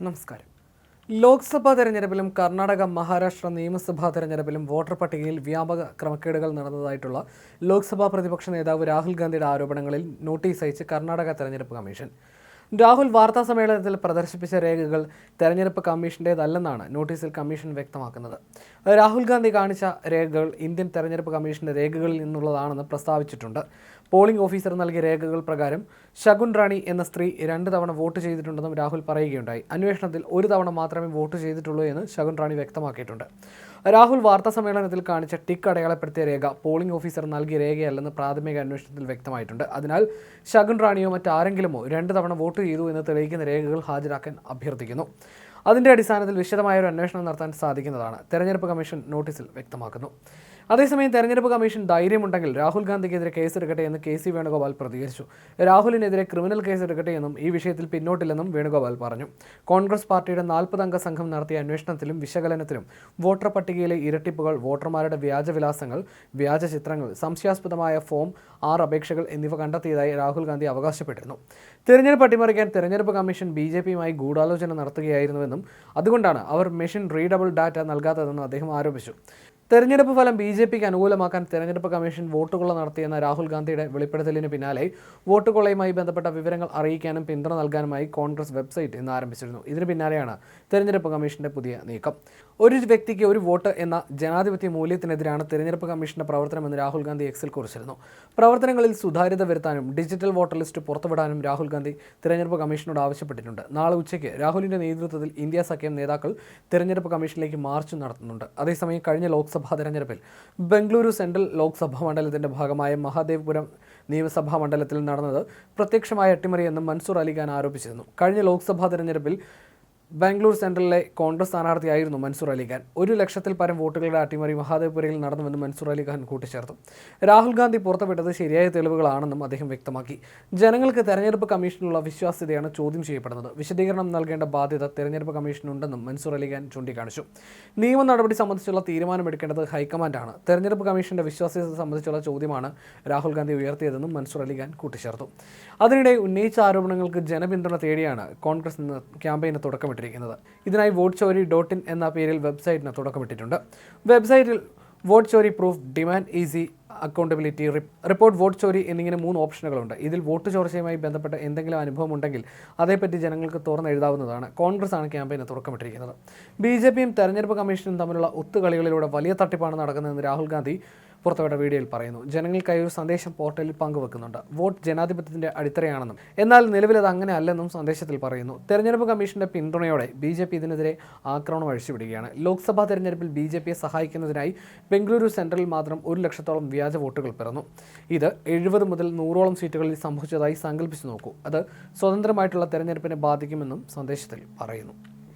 നമസ്കാരം. ലോക്സഭാ തെരഞ്ഞെടുപ്പിലും കർണാടക മഹാരാഷ്ട്ര നിയമസഭാ തെരഞ്ഞെടുപ്പിലും വോട്ടർ പട്ടികയിൽ വ്യാപക ക്രമക്കേടുകൾ നടന്നതായിട്ടുള്ള ലോക്സഭാ പ്രതിപക്ഷ നേതാവ് രാഹുൽ ഗാന്ധിയുടെ ആരോപണങ്ങളിൽ നോട്ടീസ് അയച്ച് കർണാടക തെരഞ്ഞെടുപ്പ് കമ്മീഷൻ. രാഹുൽ വാർത്താ സമ്മേളനത്തിൽ പ്രദർശിപ്പിച്ച രേഖകൾ തെരഞ്ഞെടുപ്പ് കമ്മീഷന്റേതല്ലെന്നാണ് നോട്ടീസിൽ കമ്മീഷൻ വ്യക്തമാക്കുന്നത്. രാഹുൽ ഗാന്ധി കാണിച്ച രേഖകൾ ഇന്ത്യൻ തെരഞ്ഞെടുപ്പ് കമ്മീഷന്റെ രേഖകളിൽ നിന്നുള്ളതാണെന്ന് പ്രസ്താവിച്ചിട്ടുണ്ട്. പോളിംഗ് ഓഫീസർ നൽകിയ രേഖകൾ പ്രകാരം ശകുൻ റാണി എന്ന സ്ത്രീ രണ്ട് തവണ വോട്ട് ചെയ്തിട്ടുണ്ടെന്നും രാഹുൽ പറയുകയുണ്ടായി. അന്വേഷണത്തിൽ ഒരു തവണ മാത്രമേ വോട്ട് ചെയ്തിട്ടുള്ളൂ എന്ന് ശകുൻ റാണി വ്യക്തമാക്കിയിട്ടുണ്ട്. രാഹുൽ വാർത്താ സമ്മേളനത്തിൽ കാണിച്ച ടിക്ക് അടയാളപ്പെടുത്തിയ രേഖ പോളിംഗ് ഓഫീസർ നൽകിയ രേഖയല്ലെന്ന് പ്രാഥമിക അന്വേഷണത്തിൽ വ്യക്തമായിട്ടുണ്ട്. അതിനാൽ ശകുൻ റാണിയോ മറ്റാരെങ്കിലുമോ രണ്ട് തവണ വോട്ട് ചെയ്തു എന്ന് തെളിയിക്കുന്ന രേഖകൾ ഹാജരാക്കാൻ അഭ്യർത്ഥിക്കുന്നു. അതിന്റെ അടിസ്ഥാനത്തിൽ വിശദമായ ഒരു അന്വേഷണം നടത്താൻ സാധിക്കുന്നതാണ്. തെരഞ്ഞെടുപ്പ് കമ്മീഷൻ നോട്ടീസിൽ വ്യക്തമാക്കുന്നു. അതേസമയം തെരഞ്ഞെടുപ്പ് കമ്മീഷൻ ധൈര്യമുണ്ടെങ്കിൽ രാഹുൽ ഗാന്ധിക്കെതിരെ കേസെടുക്കട്ടെ എന്ന് കെ സി വേണുഗോപാൽ പ്രതികരിച്ചു. രാഹുലിനെതിരെ ക്രിമിനൽ കേസെടുക്കട്ടെ എന്നും ഈ വിഷയത്തിൽ പിന്നോട്ടില്ലെന്നും വേണുഗോപാൽ പറഞ്ഞു. കോൺഗ്രസ് പാർട്ടിയുടെ നാൽപ്പത് അംഗ സംഘം നടത്തിയ അന്വേഷണത്തിലും വിശകലനത്തിലും വോട്ടർ പട്ടികയിലെ ഇരട്ടിപ്പുകൾ വോട്ടർമാരുടെ വ്യാജവിലാസങ്ങൾ വ്യാജ ചിത്രങ്ങൾ സംശയാസ്പദമായ ഫോം ആർ അപേക്ഷകൾ എന്നിവ കണ്ടെത്തിയതായി രാഹുൽ ഗാന്ധി അവകാശപ്പെട്ടിരുന്നു. തിരഞ്ഞെടുപ്പ് അട്ടിമറിക്കാൻ തിരഞ്ഞെടുപ്പ് കമ്മീഷൻ ബി ജെ പിയുമായി ഗൂഢാലോചന നടത്തുകയായിരുന്നുവെന്നും അതുകൊണ്ടാണ് അവർ മെഷീൻ റീഡബിൾ ഡാറ്റ നൽകാത്തതെന്നും അദ്ദേഹം ആരോപിച്ചു. തെരഞ്ഞെടുപ്പ് ഫലം ബി ജെ പിക്ക് അനുകൂലമാക്കാൻ തെരഞ്ഞെടുപ്പ് കമ്മീഷൻ വോട്ടുകൊള്ള നടത്തിയെന്ന രാഹുൽ ഗാന്ധിയുടെ വെളിപ്പെടുത്തലിന് പിന്നാലെ വോട്ടുകൊള്ളയുമായി ബന്ധപ്പെട്ട വിവരങ്ങൾ അറിയിക്കാനും പിന്തുണ നൽകാനുമായി കോൺഗ്രസ് വെബ്സൈറ്റ് ഇന്ന് ആരംഭിച്ചിരുന്നു. ഇതിന് പിന്നാലെയാണ് തെരഞ്ഞെടുപ്പ് കമ്മീഷന്റെ പുതിയ നീക്കം. ഒരു വ്യക്തിക്ക് ഒരു വോട്ട് എന്ന ജനാധിപത്യ മൂല്യത്തിനെതിരാണ് തെരഞ്ഞെടുപ്പ് കമ്മീഷന്റെ പ്രവർത്തനമെന്ന് രാഹുൽ ഗാന്ധി എക്സിൽ കുറിച്ചിരുന്നു. പ്രവർത്തനങ്ങളിൽ സുതാര്യത വരുത്താനും ഡിജിറ്റൽ വോട്ടർ ലിസ്റ്റ് പുറത്തുവിടാനും രാഹുൽ ഗാന്ധി തെരഞ്ഞെടുപ്പ് കമ്മീഷനോട് ആവശ്യപ്പെട്ടിട്ടുണ്ട്. നാളെ ഉച്ചയ്ക്ക് രാഹുലിന്റെ നേതൃത്വത്തിൽ ഇന്ത്യ സഖ്യം നേതാക്കൾ തെരഞ്ഞെടുപ്പ് കമ്മീഷനിലേക്ക് മാർച്ച് നടത്തുന്നുണ്ട്. അതേസമയം കഴിഞ്ഞ ലോക്സഭാ തെരഞ്ഞെടുപ്പിൽ. ബംഗളൂരു സെൻട്രൽ ലോക്സഭാ മണ്ഡലത്തിന്റെ ഭാഗമായ മഹാദേവ്പുരം നിയമസഭാ മണ്ഡലത്തിൽ നടന്നത് പ്രത്യക്ഷമായ അട്ടിമറിയെന്നും മൻസൂർ അലിഖാൻ ആരോപിച്ചിരുന്നു. കഴിഞ്ഞ ലോക്സഭാ തെരഞ്ഞെടുപ്പിൽ ബാംഗ്ലൂർ സെൻട്രലിലെ കോൺഗ്രസ് സ്ഥാനാർത്ഥിയായിരുന്നു മൻസൂർ അലിഖാൻ ഒരു ലക്ഷത്തിൽ പരം വോട്ടുകളുടെ അട്ടിമറി മഹാദേവ്പുരയിൽ നടന്നുവെന്ന് മൻസൂർ അലിഖാൻ കൂട്ടിച്ചേർത്തു. രാഹുൽ ഗാന്ധി പുറത്തുവിട്ടത് ശരിയായ തെളിവുകളാണെന്നും അദ്ദേഹം വ്യക്തമാക്കി. ജനങ്ങൾക്ക് തെരഞ്ഞെടുപ്പ് കമ്മീഷനുള്ള വിശ്വാസ്യതയാണ് ചോദ്യം ചെയ്യപ്പെടുന്നത്. വിശദീകരണം നൽകേണ്ട ബാധ്യത തെരഞ്ഞെടുപ്പ് കമ്മീഷനുണ്ടെന്നും മൻസൂർ അലിഖാൻ ചൂണ്ടിക്കാണിച്ചു. നിയമ നടപടി സംബന്ധിച്ചുള്ള തീരുമാനമെടുക്കേണ്ടത് ഹൈക്കമാൻഡാണ്. തെരഞ്ഞെടുപ്പ് കമ്മീഷന്റെ വിശ്വാസ്യത സംബന്ധിച്ചുള്ള ചോദ്യമാണ് രാഹുൽ ഗാന്ധി ഉയർത്തിയതെന്നും മൻസൂർ അലിഖാൻ കൂട്ടിച്ചേർത്തു. അതിനിടെ ഉന്നയിച്ച ആരോപണങ്ങൾക്ക് ജനപിന്തുണ തേടിയാണ് കോൺഗ്രസ് ക്യാമ്പയിന് തുടക്കമിട്ടിരിക്കുന്നത് ഇതിനായി വോട്ട് ചോരി ഡോട്ട് ഇൻ എന്ന പേരിൽ വെബ്സൈറ്റിന് തുടക്കമിട്ടിട്ടുണ്ട്. വെബ്സൈറ്റിൽ vote ചോരി proof demand EC accountability report vote ചോരി എന്നിങ്ങനെ മൂന്ന് ഓപ്ഷനുകളുണ്ട്. ഇതിൽ വോട്ട് ചോർച്ചയുമായി ബന്ധപ്പെട്ട എന്തെങ്കിലും അനുഭവം ഉണ്ടെങ്കിൽ അതേപ്പറ്റി ജനങ്ങൾക്ക് തുറന്നെഴുതാവുന്നതാണ് കോൺഗ്രസ് ആണ് ക്യാമ്പയിന് തുറക്കമിട്ടിരിക്കുന്നത് ബി ജെ പിയും തെരഞ്ഞെടുപ്പ് കമ്മീഷനും തമ്മിലുള്ള ഒത്തുകളികളിലൂടെ വലിയ തട്ടിപ്പാണ് നടക്കുന്നതെന്ന് രാഹുൽ ഗാന്ധി പുറത്തുവിട്ട വീഡിയോയിൽ പറയുന്നു. ജനങ്ങൾക്കായി ഒരു സന്ദേശം പോർട്ടലിൽ പങ്കുവെക്കുന്നുണ്ട്. വോട്ട് ജനാധിപത്യത്തിന്റെ അടിത്തറയാണെന്നും എന്നാൽ നിലവിലത് അങ്ങനെ അല്ലെന്നും സന്ദേശത്തിൽ പറയുന്നു. തെരഞ്ഞെടുപ്പ് കമ്മീഷന്റെ പിന്തുണയോടെ ബി ജെ പി ഇതിനെതിരെ ആക്രമണം അഴിച്ചുവിടുകയാണ്. ലോക്സഭാ തെരഞ്ഞെടുപ്പിൽ ബി ജെ പിയെ സഹായിക്കുന്നതിനായി ബംഗളൂരു സെൻട്രലിൽ മാത്രം ഒരു ലക്ഷത്തോളം വ്യാജ വോട്ടുകൾ പിറന്നു. ഇത് എഴുപത് മുതൽ നൂറോളം സീറ്റുകളിൽ സംഭവിച്ചതായി സങ്കല്പിച്ചു നോക്കൂ. അത് സ്വതന്ത്രമായിട്ടുള്ള തെരഞ്ഞെടുപ്പിനെ ബാധിക്കുമെന്നും സന്ദേശത്തിൽ പറയുന്നു.